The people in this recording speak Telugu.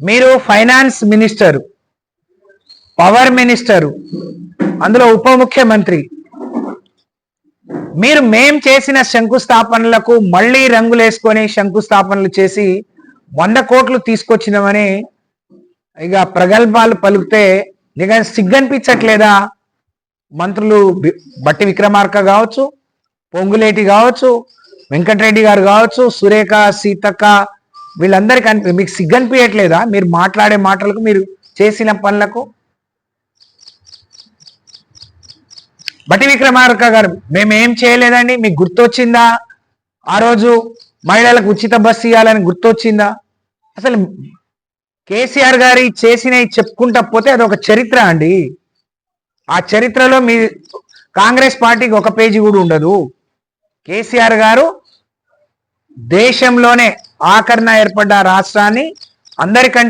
మీరు ఫైనాన్స్ మినిస్టర్ పవర్ మినిస్టర్ అందులో ఉప ముఖ్యమంత్రి. మీరు మేం చేసిన శంకుస్థాపనలకు మళ్ళీ రంగులేసుకొని శంకుస్థాపనలు చేసి వంద కోట్లు తీసుకొచ్చినామని ఇక ప్రగల్భాలు పలికితే నిజంగా సిగ్గనిపించట్లేదా? మంత్రులు బట్టి విక్రమార్క కావచ్చు పొంగులేటి కావచ్చు వెంకటరెడ్డి గారు కావచ్చు సురేఖ సీతక్క వీళ్ళందరికీ అనిపి మీకు సిగ్గనిపించట్లేదా మీరు మాట్లాడే మాటలకు మీరు చేసిన పనులకు? బట్టి విక్రమార్క గారు మేము ఏం చేయలేదండి? మీకు గుర్తొచ్చిందా? ఆ రోజు మహిళలకు ఉచిత బస్సు ఇవ్వాలని గుర్తొచ్చిందా? అసలు కేసీఆర్ గారి చేసినవి చెప్పుకుంటా పోతే అది ఒక చరిత్ర అండి. ఆ చరిత్రలో మీ కాంగ్రెస్ పార్టీకి ఒక పేజీ కూడా ఉండదు. కేసీఆర్ గారు దేశంలోనే ఆఖరణ ఏర్పడ్డ రాష్ట్రాన్ని అందరికంటే